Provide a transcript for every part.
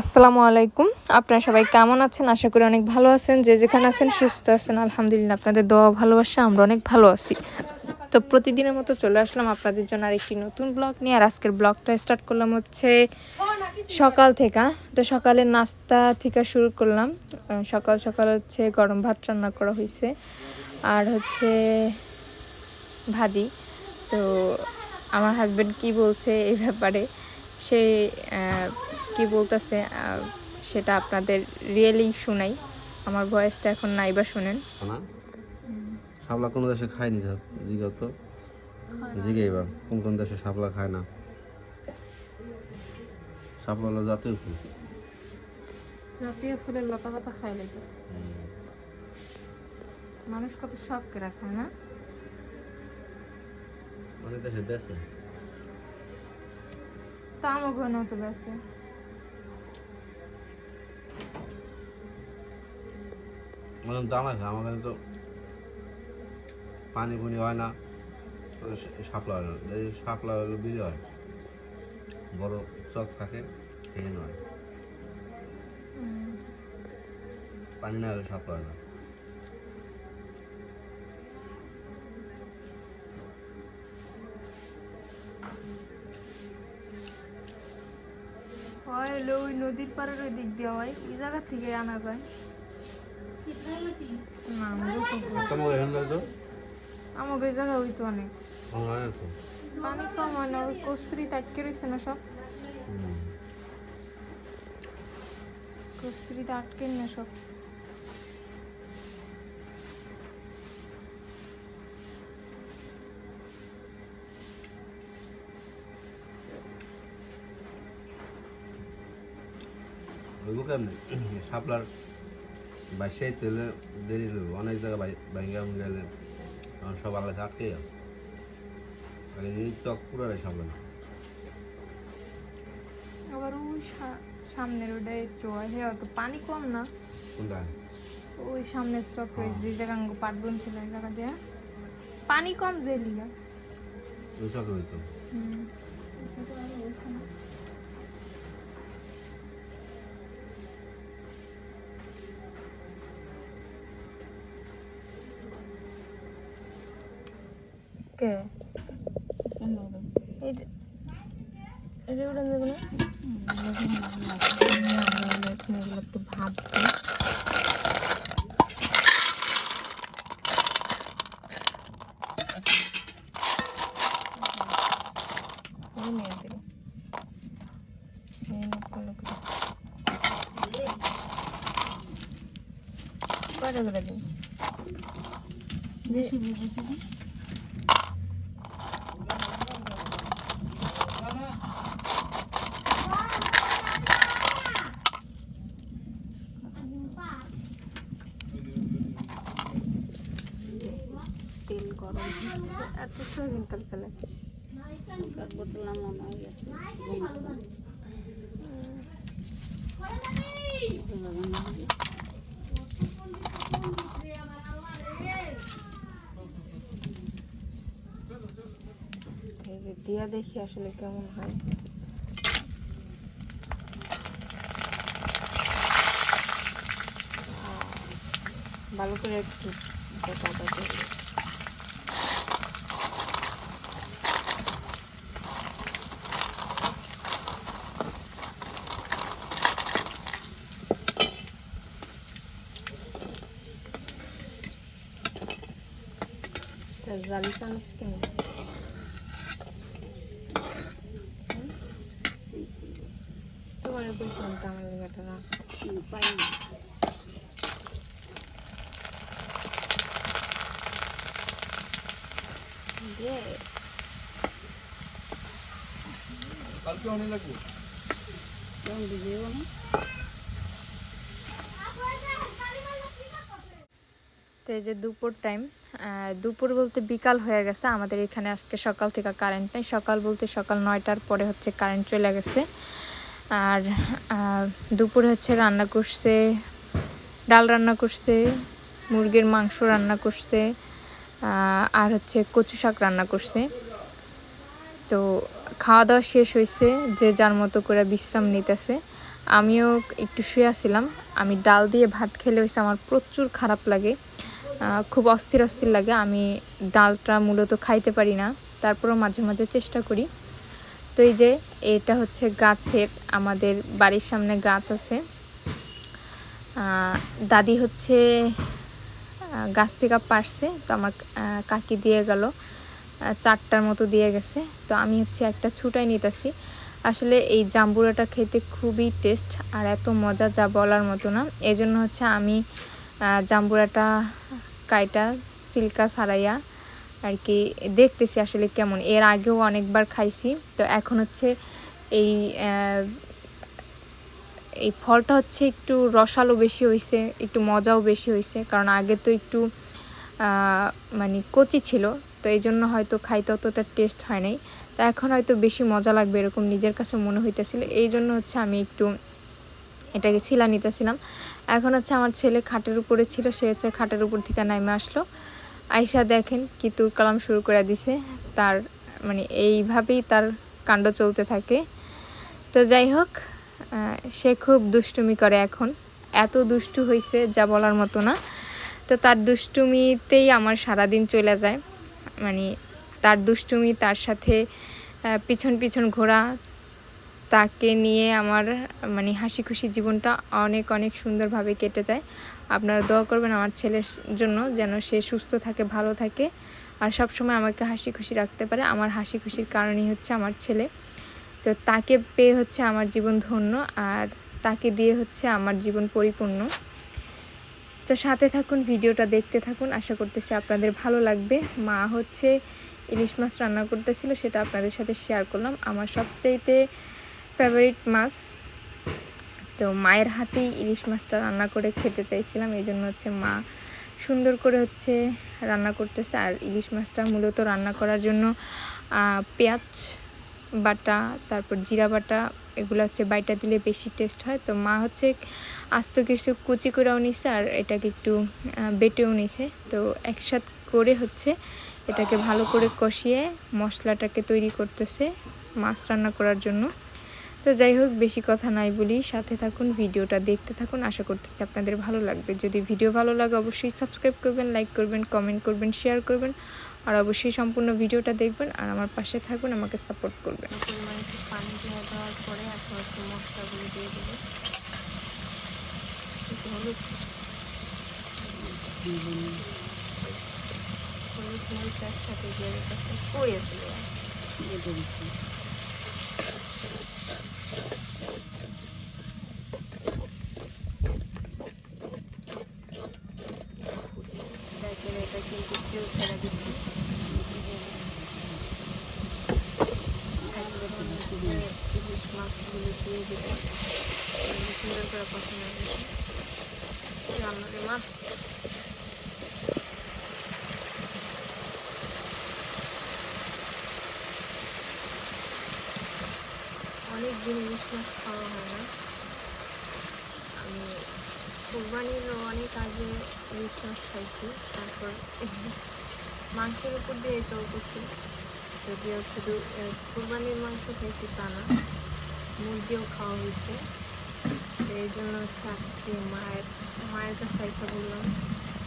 আসসালামু আলাইকুম। আপনারা সবাই কেমন আছেন? আশা করি অনেক ভালো আছেন। যে যেখানে আছেন সুস্থ আছেন। আলহামদুলিল্লাহ, আপনাদের দোয়া ভালোবাসা আমরা অনেক ভালো আছি। তো প্রতিদিনের মতো চলে আসলাম আপনাদের জন্য আরেকটি নতুন ব্লগ নিয়ে। আর আজকের ব্লগটা স্টার্ট করলাম হচ্ছে সকাল থেকে। তো সকালে নাস্তা থেকে শুরু করলাম। সকাল সকাল হচ্ছে গরম ভাত রান্না করা হয়েছে আর হচ্ছে ভাজি। তো আমার হাজবেন্ড কি বলছে এই ব্যাপারে, সে কি বলতেছে সেটা আপনাদের রিয়েলি শোনাই। আমার ভয়েসটা এখন নাইবা শুনেন। না শাপলা কোন দেশে খায়নি জিগা তো। জিগে এবার কোন কোন দেশে শাপলা খায় না। শাপলা হলো জাতীয় ফুল। জাতীয় ফুলের লতা পাতা খাই লাগে মানুষ কত শখ করে খায় না? অনেক দেশে বেছে তা আমার ঘন তো বেছে মানে দাম আছে, আমার কাছে তো পানি পুনি হয় না শাপলা হয় না। শাপলা হলো বিলি হয়। বড় চক থাকে এখানে নয় পানি না হলে শাপলা না। হয় ওই নদীর পাড়ের ওই দিক দিয়ে হয় ওই জায়গা থেকে আনা যায়। আমরা তোমাকে এখানে তো? আমাকে ওই জায়গা হইতো অনেক। আমার হয় না তো? পানি কম হয় না ওই কস্তুরি তাটকে রয়েছে না সব। কস্তুরিতে আটকে না সব। ওইগো কেমনি? শাপলার বাসায় তেলে দেরি দেবে অনেক জায়গায় ব্যাঙ্গা গেলে তখন সব আলাদা আটকে যাবে আগে এই চক পুরাটাই শাপলা না আবার ওই সামনের ওটাই চয় হ্যাঁ তো পানি কম না। কোনটা? ওই সামনের চক ওই যে জায়গা আঙ্গু পাট বোন ছিল ওই জায়গা দিয়ে। পানি কম যে লিগা ওই চকে হইতো। হুম। কে? এটা- উড়ান দেবে না? একটু করে। কয়টা করে দিন। তেল সয়াবিন ফেলে দিয়া দেখি আসলে কেমন হয়। ভালো করে একটু গোটা দাও জালি চামচ কিনে তোমার বলছিলাম তো আমার লেগাটা না দিয়ে তো এই যে দুপুর টাইম দুপুর বলতে বিকাল হয়ে গেছে। আমাদের এখানে আজকে সকাল থেকে কারেন্ট নেই। সকাল বলতে সকাল নয়টার পরে হচ্ছে কারেন্ট চলে গেছে। আর দুপুরে হচ্ছে রান্না করছে, ডাল রান্না করছে, মুরগির মাংস রান্না করছে আর হচ্ছে কচু শাক রান্না করছে। তো খাওয়া দাওয়া শেষ হয়েছে, যে যার মতো করে বিশ্রাম নিতেছে। আমিও একটু শুয়ে আসছিলাম আমি ডাল দিয়ে ভাত খেলে হয়েছে আমার প্রচুর খারাপ লাগে। খুব অস্থির অস্থির লাগে। আমি ডালটা মূলত খাইতে পারি না। তারপরও মাঝে মাঝে চেষ্টা করি। তো এই যে, এটা হচ্ছে গাছের, আমাদের বাড়ির সামনে গাছ আছে। দাদি হচ্ছে গাছ থেকে পারছে। তো আমার কাকি দিয়ে গেল। চারটার মতো দিয়ে গেছে। তো আমি হচ্ছে একটা ছুটাই নিতেছি। আসলে এই জাম্বুরাটা খেতে খুবই টেস্ট আর এত মজা যা বলার মতো না। এই জন্য হচ্ছে আমি জাম্বুরাটা, কাইটা, সিল্কা সারাইয়া আর কি দেখতেছি আসলে কেমন। এর আগেও অনেকবার খাইছি। তো এখন হচ্ছে এই এই ফলটা হচ্ছে একটু রসালো বেশি হয়েছে একটু মজাও বেশি হয়েছে কারণ আগে তো একটু মানে কচি ছিল। তো এই জন্য হয়তো খাইতে অতটা টেস্ট হয় নাই। তা এখন হয়তো বেশি মজা লাগবে এরকম নিজের কাছে মনে হইতেছিল। এই জন্য হচ্ছে আমি একটু এটাকে শিলা নিতেছিলাম। এখন হচ্ছে আমার ছেলে খাটের উপরে ছিল, সে হচ্ছে খাটের উপর থেকে নাইমে আসলো। আয়সা দেখেন কি তুর কালাম শুরু করে দিছে। তার মানে এইভাবেই তার কাণ্ড চলতে থাকে। তো যাই হোক সে খুব দুষ্টুমি করে এখন। এত দুষ্টু হয়েছে যা বলার মতো না। তো তার দুষ্টুমিতেই আমার সারাদিন চলে যায়। মানে তার দুষ্টুমি, তার সাথে পিছন পিছন ঘোরা তাকে নিয়ে আমার মানে হাসি খুশি জীবনটা অনেক অনেক সুন্দরভাবে কেটে যায়। আপনারা দোয়া করবেন আমার ছেলের জন্য যেন সে সুস্থ থাকে, ভালো থাকে। আর সব সময় আমাকে হাসি খুশি রাখতে পারে। আমার হাসি খুশির কারণই হচ্ছে আমার ছেলে। তো তাকে পেয়ে হচ্ছে আমার জীবন ধন্য আর তাকে দিয়ে হচ্ছে আমার জীবন পরিপূর্ণ। তো সাথে থাকুন, ভিডিওটা দেখতে থাকুন। আশা করতেছি আপনাদের ভালো লাগবে। মা হচ্ছে ইলিশ মাছ রান্না করতেছিল, সেটা আপনাদের সাথে শেয়ার করলাম। আমার সবচাইতে ফেভারিট মাছ। তো মায়ের হাতেই ইলিশ মাছটা রান্না করে খেতে চাইছিলাম, এই জন্য হচ্ছে মা সুন্দর করে হচ্ছে রান্না করতেছে। আর ইলিশ মাছটা মূলত রান্না করার জন্য পেঁয়াজ বাটা, তারপর জিরা বাটা, এগুলো হচ্ছে বাইটা দিলে বেশি টেস্ট হয়। তো মা হচ্ছে আস্ত কিছু কুচি করেও নিছে আর এটাকে একটু বেটেও নিছে। তো একসাথ করে হচ্ছে এটাকে ভালো করে কষিয়ে মশলাটাকে তৈরি করতেছে মাছ রান্না করার জন্য। তো যাই হোক বেশি কথা নাই বলি সাথে থাকুন ভিডিওটা দেখতে থাকুন। আশা করতেছি আপনাদের ভালো লাগবে। যদি ভিডিও ভালো লাগে অবশ্যই সাবস্ক্রাইব করবেন লাইক করবেন কমেন্ট করবেন শেয়ার করবেন। আর অবশ্যই সম্পূর্ণ ভিডিওটা দেখবেন আর আমার পাশে থাকুন আমাকে সাপোর্ট করবেন। পানি দেওয়ার পরে এখন হচ্ছে মশলাগুলো দিয়ে দেবো হলুদ হলুদ মরিচ একসাথে দিয়ে দিতেছে কই আছে দেখেন এটা কিন্তু কেউ ছেড়ে দিচ্ছে এখন হচ্ছে ইলিশ মাছগুলো দিয়ে দেবো এগুলো সুন্দর করে পছন্দ হয়েছে রান্না রে মা অনেক দিন ইলিশ মাছ খাওয়া হয় না আমি কোরবানির অনেক আগে ইলিশ মাছ খাইছি, তারপর মাংসের উপর দিয়ে এটাও করছি। যদিও শুধু কোরবানির মাংস খাইছি তা না, মুরগিও খাওয়া হয়েছে। এই জন্য হচ্ছে আজকে মায়ের মায়ের কাছে এসে বললাম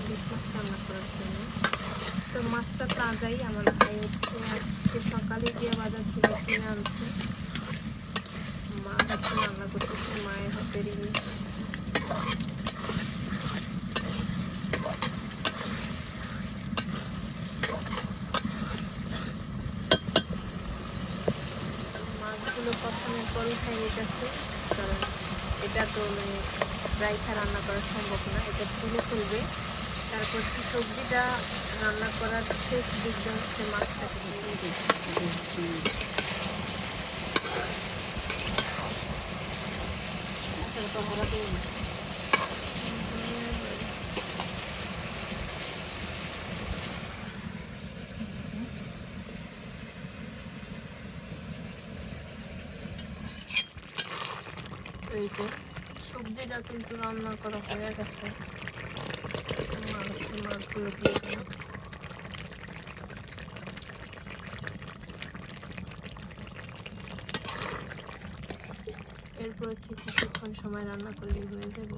ইলিশ মাছ রান্না করার জন্য। তো মাছটা তাজাই, আমার ভাই হচ্ছে আজকে সকালে গিয়ে বাজার থেকে কিনে আনছে। মা হচ্ছে রান্না করতেছে মায়ের হাতের ইলিশ মাছগুলো প্রথমে খাই নিতেছে কারণ এটা তো মানে রাইখা রান্না করা সম্ভব না, এটা তুলে ফেলবে। তারপর হচ্ছে সবজিটা রান্না করার শেষ দিকটা হচ্ছে মাছটাকে দিয়ে দিবে যে সবজিটা কিন্তু রান্না করা হয়ে গেছে। মাছ মাছগুলো এরপর হচ্ছে কিছুক্ষণ সময় রান্না করলেই হয়ে যাব।